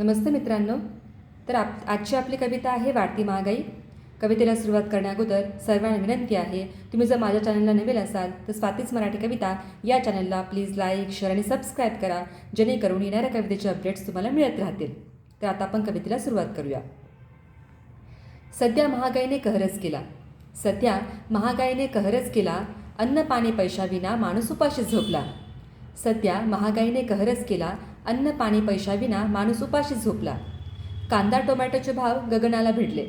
नमस्ते मित्रांनो. तर आप आजची आपली कविता आहे वाढती महागाई. कवितेला सुरुवात करण्याअगोदर सर्वांना विनंती आहे तुम्ही जर माझ्या चॅनलला नवीन असाल तर स्वातीच मराठी कविता या चॅनलला प्लीज लाईक शेअर आणि सबस्क्राईब करा जेणेकरून येणाऱ्या कवितेचे अपडेट्स तुम्हाला मिळत राहतील. तर आता आपण कवितेला सुरुवात करूया. सध्या महागाईने कहरच केला. सध्या महागाईने कहरच केला अन्न पाणी पैशाविना माणूस उपाशी झोपला. सध्या महागाईने कहरच केला अन्न पाणी पैशाविना माणूस उपाशी झोपला. कांदा टोमॅटोचे भाव गगनाला भिडले.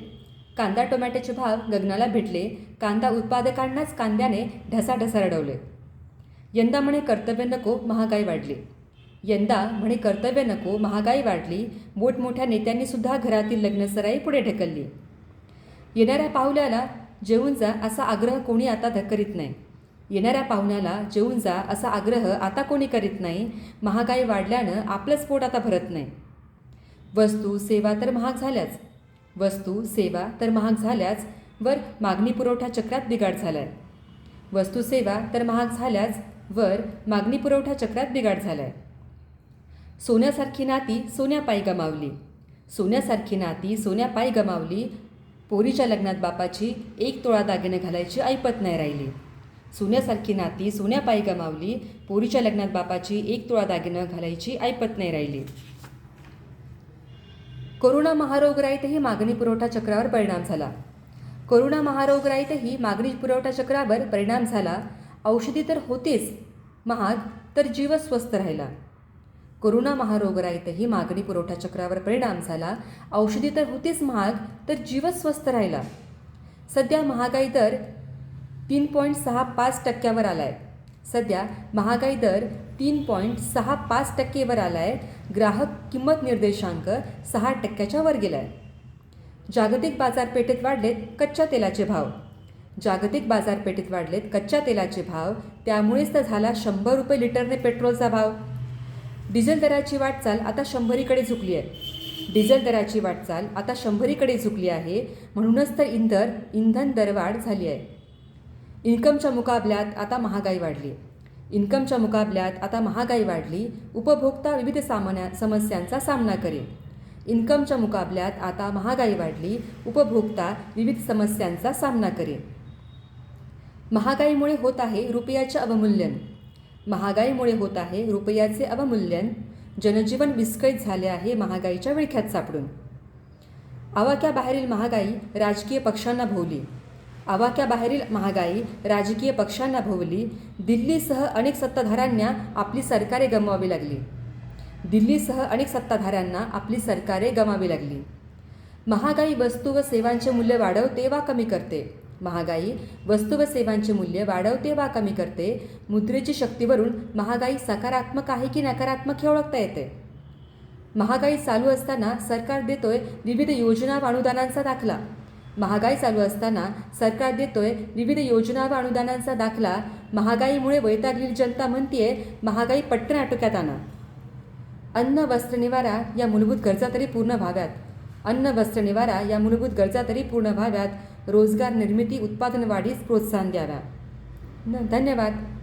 कांदा टोमॅटोचे भाव गगनाला भिडले. कांदा उत्पादकांनाच कांद्याने ढसाढसा रडवले यंदा म्हणे कर्तव्य नको महागाई वाढली. यंदा म्हणे कर्तव्य नको महागाई वाढली. मोठमोठ्या नेत्यांनीसुद्धा घरातील लग्नसराई पुढे ढकलली. येणाऱ्या पाहुल्याला जेवून जा असा आग्रह कोणी आता धकरीत करीत नाही. येणाऱ्या पाहुण्याला जेवून जा असा आग्रह आता कोणी करीत नाही. महागाई वाढल्यानं आपलंच पोट आता भरत नाही. वस्तू सेवा तर महाग झाल्याच. वस्तू सेवा तर महाग झाल्याच. वर मागणी पुरवठा चक्रात बिघाड झालाय. वस्तू सेवा तर महाग झाल्याच. वर मागणी पुरवठा चक्रात बिघाड झालाय. सोन्यासारखी नाती सोन्यापायी गमावली. सोन्यासारखी नाती सोन्यापायी गमावली. पोरीच्या लग्नात बापाची एक तोळा दागिने घालायची ऐपत नाही राहिली. सोन्यासारखी नाती सोन्यापायी गमावली पोरीच्या लग्नात बापाची एक तुळा दागिनं घालायची ऐपत नाही राहिली. कोरोना महारोगराईतही मागणी पुरवठा चक्रावर परिणाम झाला. कोरोना महारोगराईतही मागणी पुरवठा चक्रावर परिणाम झाला. औषधी तर होतेच महाग तर जीव स्वस्त राहिला. कोरोना महारोगराईतही मागणी पुरवठा चक्रावर परिणाम झाला. औषधी तर होतेच महाग तर जीवच स्वस्त राहिला. सध्या महागाई दर तीन पॉईंट सहा पाच टक्क्यावर आला आहे सध्या महागाई दर तीन पॉईंट सहा पाच टक्केवर आला आहे ग्राहक किंमत निर्देशांक सहा टक्क्याच्या वर गेला आहे जागतिक बाजारपेठेत वाढलेत कच्च्या तेलाचे भाव. जागतिक बाजारपेठेत वाढलेत कच्च्या तेलाचे भाव त्यामुळेच तर झाला शंभर रुपये लिटरने पेट्रोलचा भाव. डिझेल दराची वाटचाल आता शंभरीकडे झुकली आहे. डिझेल दराची वाटचाल आता शंभरीकडे झुकली आहे म्हणूनच तर इंधन इंधन दरवाढ झाली आहे. इन्कमच्या मुकाबल्यात आता महागाई वाढली. इन्कमच्या मुकाबल्यात आता महागाई वाढली उपभोक्ता विविध सामान्या समस्यांचा सामना करेल. इन्कमच्या मुकाबल्यात आता महागाई वाढली उपभोक्ता विविध समस्यांचा सामना करेल. महागाईमुळे होत आहे रुपयाचे अवमूल्यन. महागाईमुळे होत आहे रुपयाचे अवमूल्यन. जनजीवन विस्कळीत झाले आहे महागाईच्या विळख्यात सापडून. आवाक्याबाहेरील महागाई राजकीय पक्षांना भोवली. आवाक्याबाहेरील महागाई राजकीय पक्षांना भोवली. दिल्लीसह अनेक सत्ताधाऱ्यांना आपली सरकारे गमवावी लागली. दिल्लीसह अनेक सत्ताधाऱ्यांना आपली सरकारे गमावी लागली. महागाई वस्तू व सेवांचे मूल्य वाढवते वा कमी करते. महागाई वस्तू व सेवांचे मूल्य वाढवते वा कमी करते. मुद्रेची शक्तीवरून महागाई सकारात्मक आहे की नकारात्मक हे ओळखता येते. महागाई चालू असताना सरकार देतोय विविध योजना व अनुदानांचा दाखला. महागाई चालू असताना सरकार देतोय विविध योजना व अनुदानांचा दाखला. महागाईमुळे वैतागलेली जनता म्हणतीये महागाई पटकन आटोक्यात आणा. अन्न वस्त्र निवारा या मूलभूत गरजा तरी पूर्ण व्हाव्यात. अन्न वस्त्र निवारा या मूलभूत गरजा तरी पूर्ण व्हाव्यात. रोजगार निर्मिती उत्पादन वाढीस प्रोत्साहन द्याव्या न- धन्यवाद.